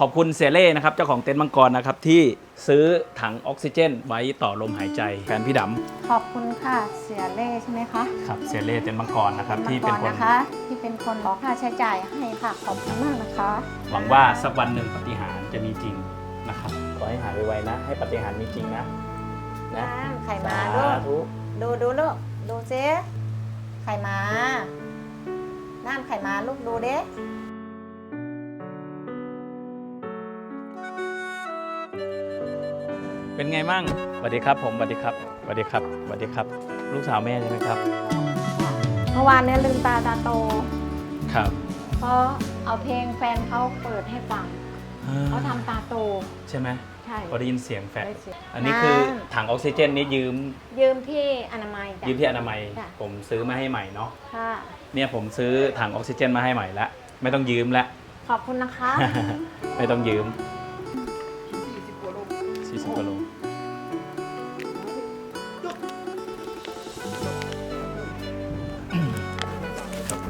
ขอบคุณเซเล่นะครับเจ้าของเต็นท์มังกรนะครับที่ซื้อถังออกซิเจน ไว้ต่อลมหายใจแฟนพี่ดขอบคุณค่ะเสียเล่ใช่ไหมคะำครับเซเล่เต็นท์มังกรนะครับที่มัเป็นงกครนนะคะ ที่เป็นคนขอค่าใช้จ่ายให้ค่ะ ขอบคุณมากนะคะ หวังว่าสักวันหนึ่งปาฏิหารย์จะมีจริงนะครับขอให้หายไวๆนะ ให้ปาฏิหารย์มีจริงนะนะน้ำไข่มาสาลูกธุดูดูลูกดูซิไข่มาน้ำไข่มาลูกดูเด้ เป็นไงมั่งสวัสดีครับ ผมสวัสดีครับสวัสดีครับสวัสดีครับ ลูกสาวแม่ใช่ไหมครับ เมื่อวานเนี่ยลืมตาตาโต ครับ เพราะเอาเพลงแฟนเขาเปิดให้ฟังเขาทำตาโต ใช่ไหมใช่พอได้ยินเสียงแฟนได้เสียงอันนี้คือน้ำถังออกซิเจนนี้ยืม ยืมที่อนามัยจ้ะยืมที่อนามัยจ้ะผมซื้อมาให้ใหม่เนาะค่ะเนี่ยผมซื้อถังออกซิเจนมาให้ใหม่แล้วไม่ต้องยืมแล้วขอบคุณนะคะ ไม่ต้องยืม40กว่าโล 40กว่าโล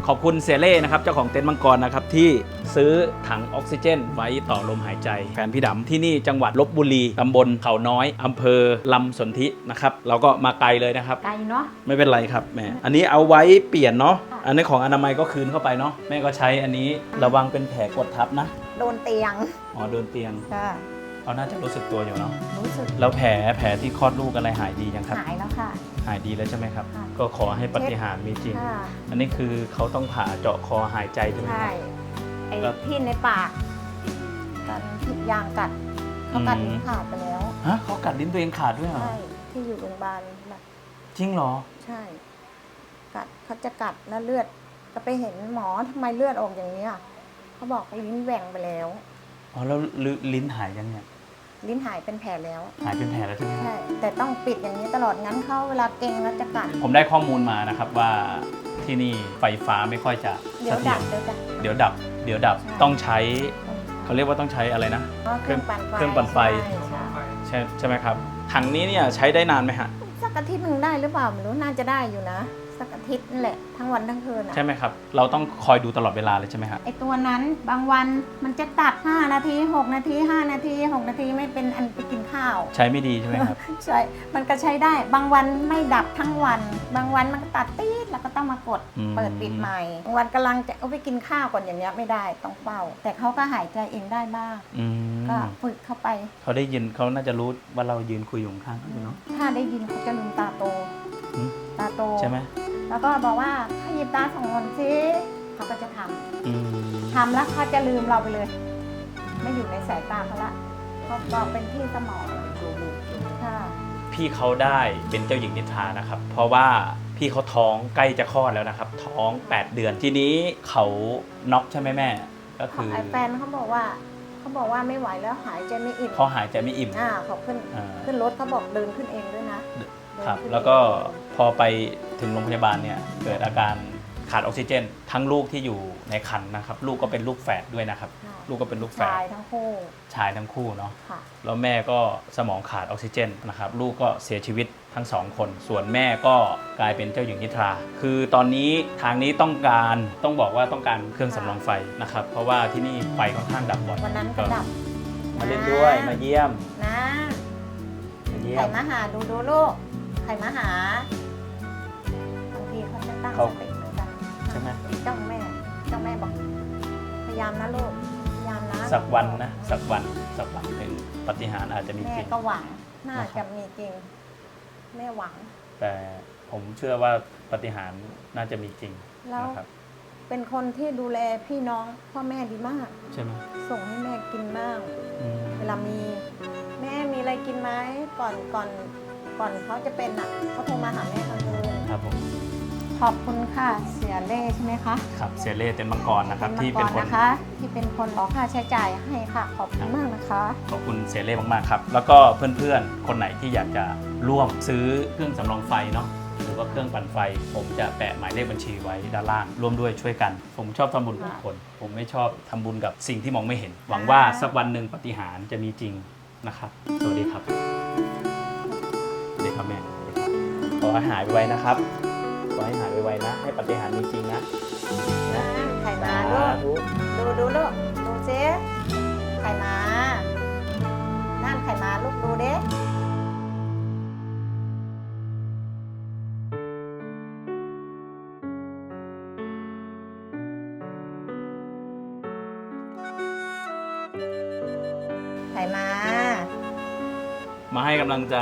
ขอบคุณเซเล่นะครับ เจ้าของเต็นท์มังกรนะครับ ที่ซื้อถังออกซิเจน ไว้ต่อลมหายใจ แฟนพี่ดำที่นี่จังหวัดลบบุรี ตำบลเขาน้อยอำเภอลำสนธินะครับ เราก็มาไกลเลยนะครับ ไกลเนาะ ไม่เป็นไรครับแม่ อันนี้เอาไว้เปลี่ยนเนาะค่ะอันนี้ของอนามัยก็คืนเข้าไปเนาะ แม่ก็ใช้อันนี้ระวังเป็นแผลกดทับนะ โดนเตียง อ๋อ โดนเตียง ค่ะ เขาน่าจะรู้สึกตัวอยู่เนาะรู้สึกแล้วแผลแผลที่คลอดลูกอะไรหายดียังครับ หายแล้วค่ะ หายดีแล้วใช่ไหมครับ ค่ะก็ขอให้ปาฏิหารย์มีจริง ค่ะ อันนี้คือเขาต้องผ่าเจาะคอหายใจใช่ไหมคใช่รับ ไอ้ครับที่ในปากกันที่ยางกัดเขากัดอืมลิ้นขาดไปแล้วฮะเขากัดลิ้นตัวเองขาดด้วยเหรอใช่ที่อยู่โรงพยาบาลแบบจริงเหรอ ใช่ กัดเขาจะกัดแล้วเลือดก็ไปเห็นหมอทำไมเลือดออกอย่างนี้ยเขาบอกลิ้นแหว่งไปแล้ว อ๋อแล้วลืลิ้นหายยังเนี่ย ลิ้นหายเป็นแผลแล้ว หายเป็นแผลแล้วใช่ไหมครับใช่ แต่ต้องปิดอย่างนี้ตลอดงั้นเขาเวลาเก่งแล้วจะกัดผมได้ข้อมูลมานะครับว่าที่นี่ไฟฟ้าไม่ค่อยจะเดี๋ยวเสถีดัยบรเดี๋ยวดับ เดี๋ยวดับ เดี๋ยวดับใช่ ต้องใช้เขาเรียกว่าต้องใช้อะไรนะเครื่องปั่นไฟเครื่องปั่นไฟ ใช่ใช่ใช่ใช่ไหมครับถังนี้เนี่ยใช้ได้นานไหมฮะสักอาทิตย์หนึ่งได้หรือเปล่าไม่รู้น่าจะได้อยู่นะ สักอาทิตย์นั่นแหละทั้งวันทั้งคืนอะใช่ไหมครับ เราต้องคอยดูตลอดเวลาเลยใช่ไหมฮะไอตัวนั้นบางวันมันจะตัด 5 นาที 6 นาที 5 นาที 6 นาทีไม่เป็นอันไปกินข้าว ใช้ไม่ดีใช่ไหมครับ ใช่ มันก็ใช้ได้ บางวันไม่ดับทั้งวัน บางวันมันก็ตัดตีดแล้วก็ต้องมากดอืม เปิดปิดใหม่ บางวันกำลังจะเอาไปกินข้าวก่อนอย่างเงี้ยไม่ได้ต้องเฝ้า แต่เขาก็หายใจเองได้บ้าง อืมก็ฝึกเข้าไป เขาได้ยินเขาน่าจะรู้ว่าเรายืนคุยอยู่ข้างๆเขาอยู่เนาะ ถ้าได้ยินเขาจะลืมตาโต อืม ตาโต ใช่ไหม แล้วก็บอกว่าขยิบตาสองคนสิเขาก็จะทำอืมทำแล้วเขาจะลืมเราไปเลย ไม่อยู่ในสายตาเขาละเขาบอกเป็นที่สมองค่ะพี่เขาได้เป็นเจ้าหญิงนิทรานะครับ เพราะว่าพี่เขาท้องใกล้จะคลอดแล้วนะครับ ท้อง 8 เดือนทีนี้เขาน็อกใช่ไหมแม่ ก็คือไอ้แฟนเขาบอกว่าเขาบอกว่าไม่ไหวแล้วหายใจไม่อิ่มเขาหายใจไม่อิ่มอ่าเขาขึ้นอ่า ขึ้นรถเขาบอกเดินขึ้นเองด้วยนะเดินครับขึ้นแล้วก็เอง พอไปถึงโรงพยาบาลเนี่ยเกิดอาการขาดออกซิเจน ทั้งลูกที่อยู่ในครรภ์นะครับ ลูกก็เป็นลูกแฝดด้วยนะครับค่ะลูกก็เป็นลูกแฝดชายทั้งคู่ชายทั้งคู่เนาะค่ะแล้วแม่ก็สมองขาดออกซิเจนนะครับ ลูกก็เสียชีวิตทั้งสองคน ส่วนแม่ก็กลายเป็นเจ้าหญิงนิทรา คือตอนนี้ทางนี้ต้องการต้องบอกว่าต้องการเครื่องสำรองไฟนะครับ เพราะว่าที่นี่ไฟค่อนข้างดับบ่อยวันนั้นก็ดับมาเล่นด้วยมาเยี่ยมนะมาเยี่ยใครมมาหาดูดูลูกใครมาหา ตั้งเขาสติเหมือนกันใช่ไหมจ้องแม่จ้องแม่บอก พยายามนะลูกพยายามนะสักวันนะ สักวันสักวันหนึ่งปาฏิหารย์อาจจะมีแม่จริง ก็หวังน่านะครับจะมีจริง แม่หวัง แต่ผมเชื่อว่าปาฏิหารย์น่าจะมีจริงแล้ว นะครับเป็นคนที่ดูแลพี่น้องพ่อแม่ดีมาก ใช่ไหมส่งให้แม่กินบ้างอืมเวลามีแม่มีอะไรกินไหมก่อนก่อนก่อนเขาจะเป็นอะเขาโทรมาหาแม่กลางคืนครับผมข อบคุณค่ะเสียเล่ใช่ไหมคะครับเซเล่เต็นมังกรนะครับเป็ที่นเป็นมังกครนนะคะ ที่เป็นคนขอค่าใช้จ่ายให้ค่ะ ขอบคุณมากนะคะ ขอบคุณเซเล่มากๆครับแล้วก็เพื่อนๆ คนไหนที่อยากจะร่วมซื้อเครื่องสำรองไฟเนาะหรือว่าเครื่องปั่นไฟ ผมจะแปะหมายเลขบัญชีไว้ด้านล่าง ร่วมด้วยช่วยกัน ผมชอบทำบุญกับคน ผมไม่ชอบทำบุญกับสิ่งที่มองไม่เห็น หวังว่าสักวันหนึ่งปาฏิหารย์จะมีจริงนะครับสวัสดีครับสวัสดีครับแม่สวัสดีครับขอให้หายไวๆนะครับ ขอให้หายไวๆนะ ให้ปาฏิหารย์มีจริงนะนะไข่มาลูกสาธุดูดูลูกดูซิไรมา นั่นใครมาลูกดูเด้ใครมา มาให้กำลังใจ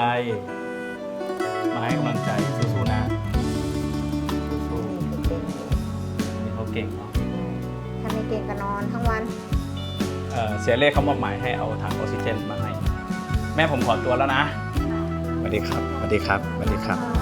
มาให้กำลังใจสู้ๆนะ เก่งอยู่ๆนี่เขาเก่งเนาะถ้าไม่เก่งก็นอนทั้งวัน เอ่อเสียเลขเขามอบหมายให้เอาถังออกซิเจนมาให้ แม่ผมขอตัวแล้วนะสวัสดีครับสวัสดีครับสวัสดีครับ